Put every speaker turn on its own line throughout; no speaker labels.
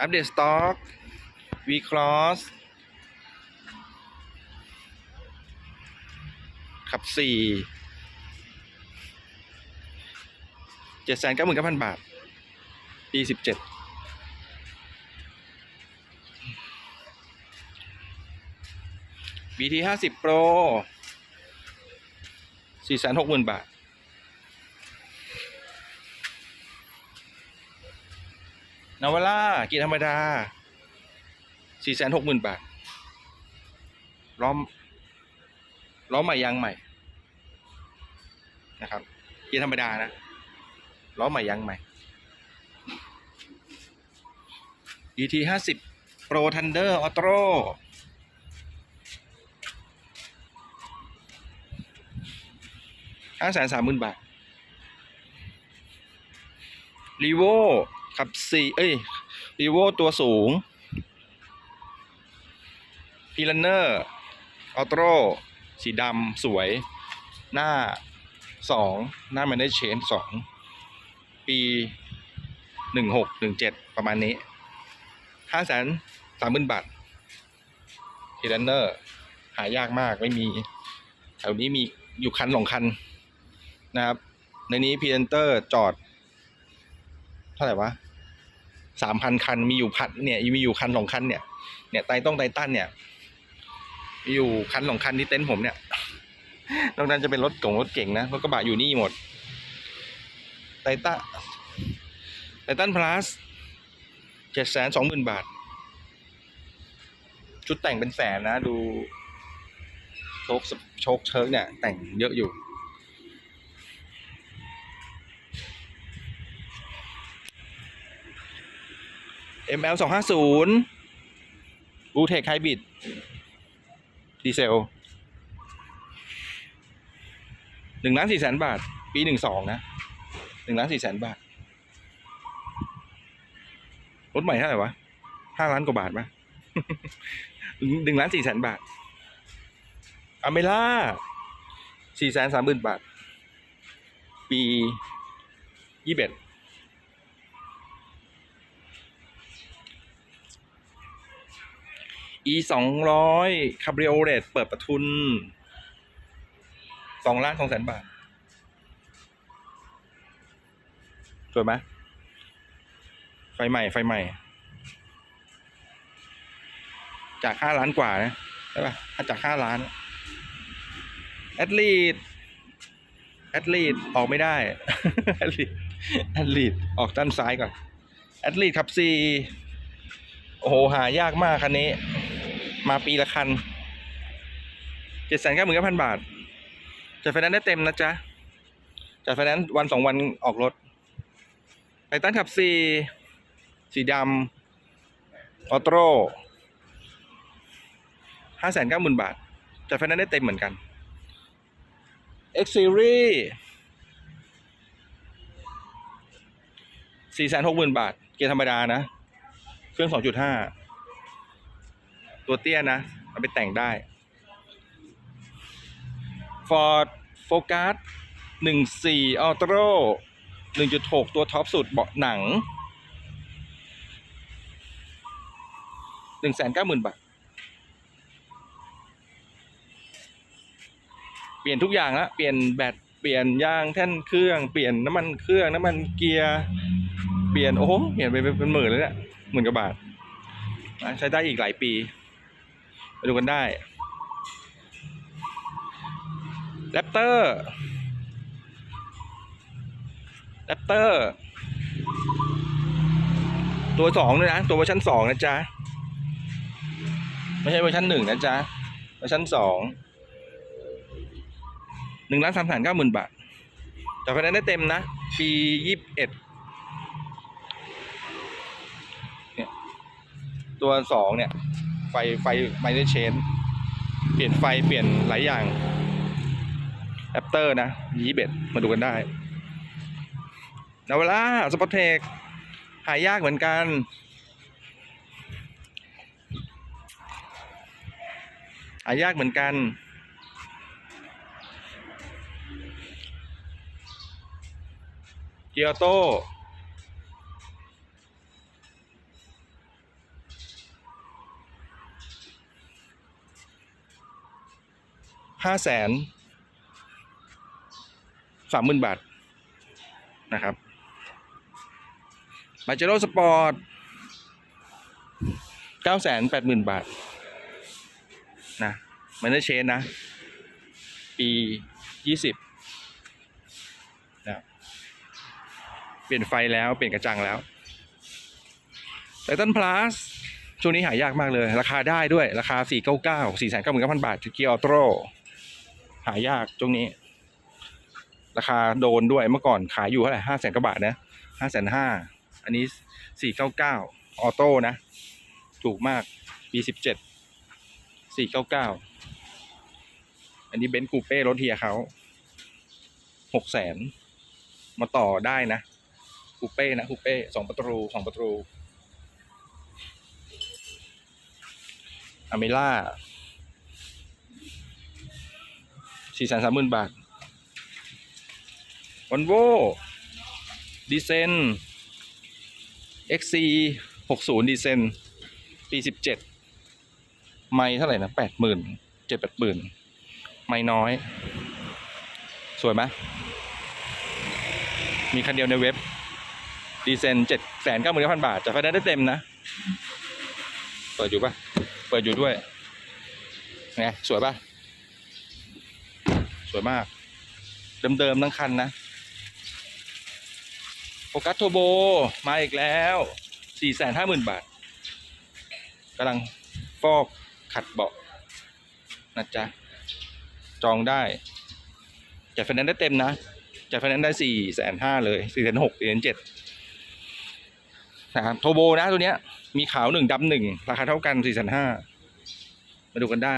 อัปเดตสต็อก V Cross ขับสี่เจ็ดแสนเก้าหมื่นเก้าพันบาท ปีสิบเจ็ดบีทีห้าสิบโปรสี่แสนหกหมื่นบาท นาวาร่ากีธรรมดาสี่แสนหกหมื่นบาท ล้อม ล้อใหม่ยางใหม่ นะครับกีธรรมดานะ ล้อใหม่ยางใหม่ ET ห้าสิบ Pro Thunder Auto ห้าแสนสามหมื่นบาทรีโว ขับสี่เอ้ยรีโวตัวสูงพีลันเนอร์ออโต้สีดำสวย หน้าสองหน้ามันได้เชนสองปีหนึ่งหกหนึ่งเจ็ดประมาณนี้ห้าแสนสามหมื่นบาทพีลันเนอร์หายากมากไม่มี แถวนี้มีอยู่คันสองคันนะครับ ในนี้พีเอนเตอร์จอด เท่าไหร่วะ สามพันคันมีอยู่พันเนี่ยมีอยู่คันสองคันเนี่ยเนี่ยไตต้องไตตันเนี่ยมีอยู่คันสองคันที่เต็นท์ผมเนี่ยนอกนั้นจะเป็นรถกงรถเก่งนะรถกระบะอยู่นี่หมดไตตันไตตันพลัสเจ็ดแสนสองหมื่นบาท ชุดแต่งเป็นแสนนะดูโชคโชคเชิร์กเนี่ยแต่งเยอะอยู่ ML สองห้าศูนย์บูเทคไฮบริดดีเซลหนึ่งล้านสี่แสนบาท ปีหนึ่งสองนะหนึ่งล้านสี่แสนบาท รถใหม่เท่าไหร่วะห้าล้านกว่าบาทปะหนึ่งล้านสี่แสนบาท อเมล่าสี่แสนสามหมื่นบาท ปียี่สิบเอ็ด e สองร้อยคาบริโอเลตเปิดประทุนสองล้านสองแสนบาทสวยไหมไฟใหม่ไฟใหม่ จากห้าล้านกว่านะใช่ป่ะถ้าจากห้าล้านแอดลีดแอดลีดออกไม่ได้แอดลีดแอดลีดออกด้านซ้ายก่อนแอดลีดขับซีโอ้โหหายากมากคันนี้ มาปีละคันเจ็ดแสนเก้าหมื่นเก้าพันบาทจัดไฟแนนซ์ได้เต็มนะจ๊ะจัดไฟแนนซ์วันสองวันออกรถไททันขับซีสีดำออโต้ห้าแสนเก้าหมื่นบาทจัดไฟแนนซ์ได้เต็มเหมือนกัน X Series สี่แสนหกหมื่นบาท เกียร์ธรรมดานะ เครื่องสองจุดห้า ตัวเตี้ยนะ เอาไปแต่งได้ Ford Focus 14 Auto 1.6 ตัวท็อปสุดเบาะหนัง 190,000 บาท เปลี่ยนทุกอย่างละเปลี่ยนแบต เปลี่ยนยางแท่นเครื่อง เปลี่ยนน้ำมันเครื่อง น้ำมันเกียร์ เปลี่ยน โอ้โห เปลี่ยนไปเป็นหมื่นเลยเนี่ยหมื่นกว่าบาท ใช้ได้อีกหลายปี ไปดูกันได้แรปเตอร์แรปเตอร์ ตัวสองด้วยนะ ตัวเวอร์ชันสองนะจ๊ะ ไม่ใช่เวอร์ชันหนึ่งนะจ๊ะ เวอร์ชันสองหนึ่งล้านสามแสนเก้าหมื่นบาทแต่ไฟแนนได้เต็มนะ ปียี่สิบเอ็ดตัวสองเนี่ย ไฟไฟไมเนเชน เปลี่ยนไฟเปลี่ยนหลายอย่างแอปเตอร์นะยี่เบ็ดมาดูกันได้นาวาร่าสปอตเทคหายากเหมือนกัน หายากเหมือนกันเกียรโต้ ห้าแสนสามหมื่นบาท นะครับมาเจโร่สปอร์ตเก้าแสนแปดหมื่นบาท นะมันได้เชนนะ ปียี่สิบนะเปลี่ยนไฟแล้ว เปลี่ยนกระจังแล้วไททันพลัสช่วงนี้หายากมากเลย ราคาได้ด้วย ราคา 499 499,000 บาทเกียร์ออโต้ หายากช่วงนี้ ราคาโดนด้วยเมื่อก่อนขายอยู่เท่าไหร่ห้าแสนกว่าบาทนะห้าแสนห้าอันนี้สี่เก้าเก้าออโต้นะ ถูกมากปีสิบเจ็ดสี่เก้าเก้าอันนี้เบนซ์คูเป้รถเฮียเขาหกแสนมาต่อได้นะคูเป้นะคูเป้สองประตูสองประตูอเมล่า สี่แสนสามหมื่นบาทวันโวดีเซน XC 60ดีเซนปี 17 ไม่เท่าไหร่นะ 80,000 7 80,000 ไม่น้อย สวยไหมมีคันเดียวในเว็บ ดีเซน7 9 9 0 0 0 บาทจะไฟได้ได้เต็มนะ เปิดอยู่ปะเปิดอยู่ด้วยไงสวยปะ สวยมาก เดิมๆทั้งคันนะโฟกัสโทโบมาอีกแล้วสี่แสนห้าหมื่นบาทกำลังฟอกขัดเบาะนะจ๊ะ จองได้จัดไฟแนนซ์ได้เต็มนะจัดไฟแนนซ์ได้สี่แสนห้าเลยสี่แสนหกสี่แสนเจ็ดนะครับโทโบนะตัวเนี้ย มีขาวหนึ่งดำหนึ่งราคาเท่ากันสี่แสนห้ามาดูกันได้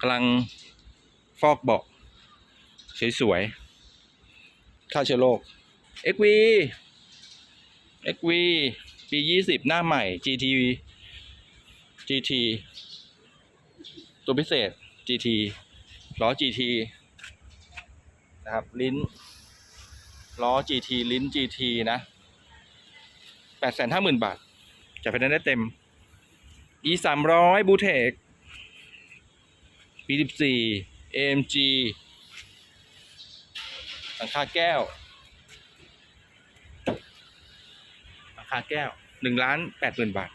กำลัง ฟอกเบาะสวยๆฆ่าเชื้อโรค XV XV ปียี่สิบหน้าใหม่ GT GT ตัวพิเศษ GT ล้อ GT นะครับ ลิ้น ล้อ GT ลิ้น GT นะแปดแสนห้าหมื่นบาท จะเป็นได้เต็ม E สามร้อยบูเทคปีสิบสี่ AMG หลังคาแก้วหลังคาแก้วหนึ่งล้านแปดหมื่นบาท